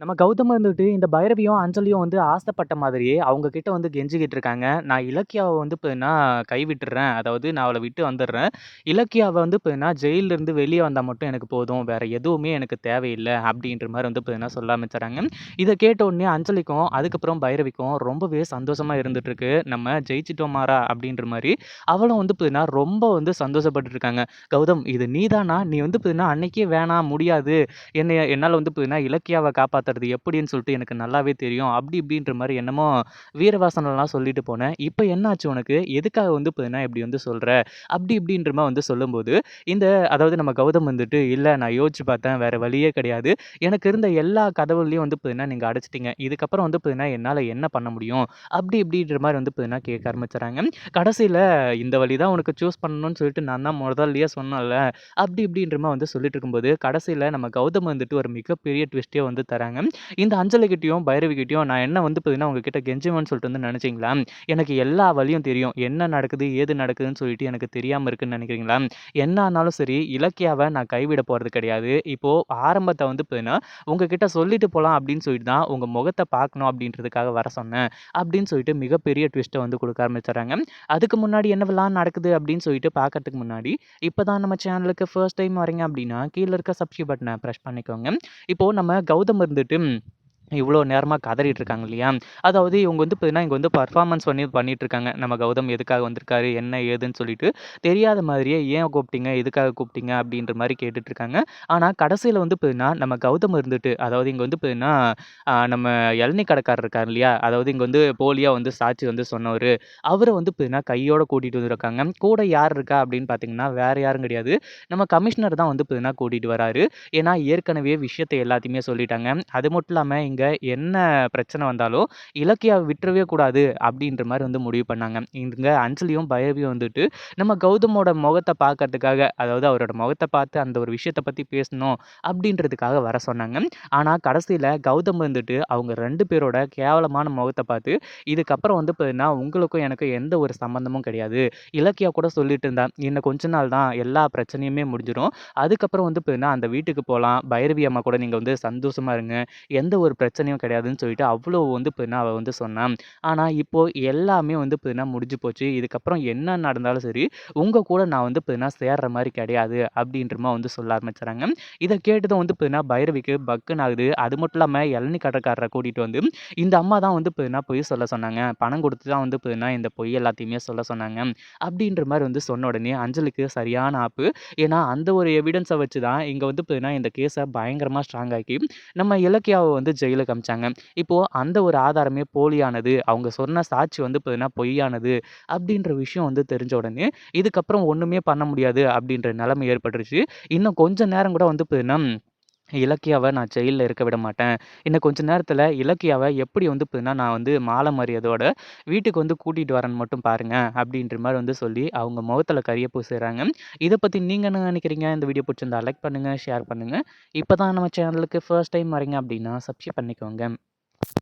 நம்ம கௌதம் வந்துட்டு இந்த பைரவியும், அஞ்சலியும் வந்து ஆசைப்பட்ட மாதிரியே அவங்க கிட்ட வந்து கெஞ்சிக்கிட்டு இருக்காங்க. நான் இலக்கியாவை வந்து இப்பன்னா கைவிட்டுறேன் அதாவது நான் அவளை விட்டு வந்துடுறேன் இலக்கியாவை வந்து இப்பன்னா ஜெயிலிருந்து வெளியே வந்தால் மட்டும் எனக்கு போதும். வேறு எதுவுமே எனக்கு தேவையில்லை அப்படின்ற மாதிரி வந்து இப்பன்னா சொல்ல ஆரம்பிச்சுறாங்க. இதை கேட்ட உடனே அஞ்சலிக்கும், அதுக்கப்புறம் பைரவிக்கும் ரொம்பவே சந்தோஷமாக இருந்துகிட்ருக்கு நம்ம ஜெயிச்சிட்டோமாரா அப்படின்ற மாதிரி அவளும் வந்து இப்பன்னா ரொம்ப வந்து சந்தோஷப்பட்டுருக்காங்க கௌதம் இது நீதானா? நீ வந்து இப்பன்னா அன்னைக்கே வேணாம் முடியாது. என்னை என்னால் வந்து பார்த்தீங்கன்னா இலக்கியாவை காப்பாற்ற காப்பாத்துறது எப்படின்னு சொல்லிட்டு எனக்கு நல்லாவே தெரியும். அப்படி இப்படின்ற மாதிரி என்னமோ வீரவாசனெல்லாம் சொல்லிட்டு போனேன். இப்போ என்னாச்சு உனக்கு? எதுக்காக வந்து பார்த்தீங்கன்னா இப்படி வந்து சொல்கிற அப்படி இப்படின்ற மாதிரி வந்து சொல்லும்போது, இந்த அதாவது நம்ம கௌதம் வந்துட்டு, இல்லை நான் யோசிச்சு பார்த்தேன். வேறு வழியே கிடையாது. எனக்கு இருந்த எல்லா கதவுலையும் வந்து பார்த்தீங்கன்னா நீங்கள் அடைச்சிட்டிங்க இதுக்கப்புறம் வந்து பார்த்தீங்கன்னா என்னால் என்ன பண்ண முடியும்? அப்படி இப்படின்ற மாதிரி வந்து இப்பன்னா கேட்க ஆரம்பிச்சுறாங்க. கடைசியில் இந்த வழி தான் உனக்கு சூஸ் பண்ணணும்னு சொல்லிட்டு நான் தான் முதல்லையே சொன்னேன்ல. அப்படி இப்படின்ற மாதிரி வந்து சொல்லிட்டு இருக்கும்போது, கடைசியில் நம்ம கௌதம் வந்துட்டு ஒரு மிகப்பெரிய ட்விஸ்ட்டே வந்து தராங்க. இந்த அஞ்சலிக்கிட்டையும் பைரவிக்கிட்டையும் பைரவி நான் என்ன வந்து பார்த்தீங்கன்னா உங்ககிட்ட கெஞ்சுவேன்னு சொல்லிட்டு வந்து நினச்சிங்களா எனக்கு எல்லா வழியும் தெரியும். என்ன நடக்குது? ஏது நடக்குதுன்னு சொல்லிட்டு எனக்கு தெரியாமல் இருக்குன்னு நினைக்கிறீங்களா என்ன ஆனாலும் சரி, இலக்கியாவை நான் கைவிட போகிறது கிடையாது. இப்போது ஆரம்பத்தை வந்து பார்த்தீங்கன்னா உங்ககிட்ட சொல்லிட்டு போகலாம் அப்படின்னு சொல்லிட்டு தான் உங்கள் முகத்தை பார்க்கணும் அப்படின்றதுக்காக வர சொன்னேன். அப்படின்னு சொல்லிட்டு மிகப்பெரிய ட்விஸ்ட்டை வந்து கொடுக்க ஆரம்பிச்சுறாங்க. அதுக்கு முன்னாடி என்னவெல்லாம் நடக்குது அப்படின்னு சொல்லிட்டு பார்க்கறதுக்கு முன்னாடி, இப்போ தான் நம்ம சேனலுக்கு ஃபர்ஸ்ட் டைம் வரீங்க அப்படின்னா, கீழே இருக்க சப்ஸ்கிரைப் பட்டனை ப்ரெஸ் பண்ணிக்கோங்க. இப்போது நம்ம கௌதம் இருந்துட்டு வந்துட்டு இவ்வளோ நேரமாக கதறிட்டு இருக்காங்க இல்லையா? அதாவது இவங்க வந்து பார்த்தீங்கன்னா இங்கே வந்து பர்ஃபார்மன்ஸ் பண்ணி பண்ணிட்டு இருக்காங்க. நம்ம கௌதம் எதுக்காக வந்திருக்காரு? என்ன ஏதுன்னு சொல்லிட்டு தெரியாத மாதிரியே ஏன் கூப்பிட்டீங்க? எதுக்காக கூப்பிட்டீங்க? அப்படின்ற மாதிரி கேட்டுட்டு இருக்காங்க. ஆனால் கடைசியில் வந்து பார்த்தீங்கன்னா நம்ம கௌதம் இருந்துட்டு, அதாவது இங்கே வந்து பார்த்தீங்கன்னா நம்ம இளநீ கடைக்காரர் இருக்கார் இல்லையா? அதாவது இங்கே வந்து போலியாக வந்து சாட்சி வந்து சொன்னவர் அவரை வந்து பார்த்தீங்கன்னா கையோட கூட்டிகிட்டு வந்துருக்காங்க கூட யார் இருக்கா அப்படின்னு பார்த்தீங்கன்னா, வேறு யாரும் கிடையாது. நம்ம கமிஷனர் தான் வந்து பார்த்தீங்கன்னா கூட்டிகிட்டு வராரு. ஏன்னா ஏற்கனவே விஷயத்த எல்லாத்தையுமே சொல்லிட்டாங்க. அது மட்டும் இல்லாமல் இங்க என்ன பிரச்சனை வந்தாலும் இலக்கியாவை விட்டுறவே கூடாது அப்படின்ற மாதிரி வந்து முடிவு பண்ணாங்க. இங்க அஞ்சலியும், பைரவியும் வந்துட்டு நம்ம கௌதமோட முகத்தை பார்க்கறதுக்காக, அதாவது அவரோட முகத்தை பார்த்து அந்த ஒரு விஷயத்த பற்றி பேசணும் அப்படின்றதுக்காக வர சொன்னாங்க. ஆனால் கடைசியில் கௌதம் வந்துட்டு அவங்க ரெண்டு பேரோட கேவலமான முகத்தை பார்த்து, இதுக்கப்புறம் வந்து பார்த்தீங்கன்னா உங்களுக்கும் எனக்கும் எந்த ஒரு சம்மந்தமும் கிடையாது. இலக்கியா கூட சொல்லிட்டு இருந்தா, இன்னும் கொஞ்ச நாள் தான் எல்லா பிரச்சனையுமே முடிஞ்சிடும் அதுக்கப்புறம் வந்து பார்த்தீங்கன்னா அந்த வீட்டுக்கு போகலாம் பைரவி அம்மா கூட நீங்கள் வந்து சந்தோஷமா இருங்க. எந்த ஒரு பிரச்சனையும் கிடையாதுன்னு சொல்லிட்டு அவ்வளோ வந்து இப்பன்னா அவள் வந்து சொன்னான் ஆனால் இப்போது எல்லாமே வந்து இப்பன்னா முடிஞ்சு போச்சு. இதுக்கப்புறம் என்ன நடந்தாலும் சரி, உங்கள் கூட நான் வந்து பார்த்தினா சேர்ற மாதிரி கிடையாது. அப்படின்றமா வந்து சொல்ல ஆரம்பிச்சுறாங்க. இதை கேட்டதும் வந்து பார்த்தீங்கன்னா பைரவிக்கு பக்குன்னு ஆகுது. அது மட்டும் இல்லாமல் இளநி கடைக்காரர கூட்டிகிட்டு வந்து, இந்த அம்மா தான் வந்து இப்பன்னா பொய் சொல்ல சொன்னாங்க. பணம் கொடுத்து தான் வந்து பார்த்தினா இந்த பொய் எல்லாத்தையுமே சொல்ல சொன்னாங்க. அப்படின்ற மாதிரி வந்து சொன்ன உடனே அஞ்சலுக்கு சரியான ஆப்பு. ஏன்னா அந்த ஒரு எவிடன்ஸை வச்சு தான் இங்கே வந்து இப்பன்னா இந்த கேஸை பயங்கரமாக ஸ்ட்ராங் ஆக்கி, நம்ம இலக்கியாவை வந்து ஜெயில் ஜெயிலுக்கு காமிச்சாங்க இப்போ அந்த ஒரு ஆதாரமே போலியானது. அவங்க சொன்ன சாட்சி வந்து பார்த்தீங்கன்னா பொய்யானது. அப்படின்ற விஷயம் வந்து தெரிஞ்ச உடனே, இதுக்கப்புறம் ஒன்றுமே பண்ண முடியாது அப்படின்ற நிலைமை ஏற்பட்டுருச்சு. இன்னும் கொஞ்ச நேரம் கூட வந்து பார்த்தீங்கன்னா இலக்கியாவை நான் ஜெயிலில் இருக்க விட மாட்டேன். இன்னும் கொஞ்ச நேரத்தில் இலக்கியாவை எப்படி வந்து இப்போதுன்னா நான் வந்து மாலை மரியாதையோட வீட்டுக்கு வந்து கூட்டிகிட்டு வரேன்னு மட்டும் பாருங்க. அப்படின்ற மாதிரி வந்து சொல்லி அவங்க முகத்தில் கரிய பூசுகிறாங்க இதை பற்றி நீங்கள் என்ன நினைக்கிறீங்க? இந்த வீடியோ பிடிச்சிருந்தா லைக் பண்ணுங்கள் ஷேர் பண்ணுங்கள் இப்போ தான் நம்ம சேனலுக்கு ஃபர்ஸ்ட் டைம் வரீங்க அப்படின்னா சப்ஸ்கிரைப் பண்ணிக்கோங்க.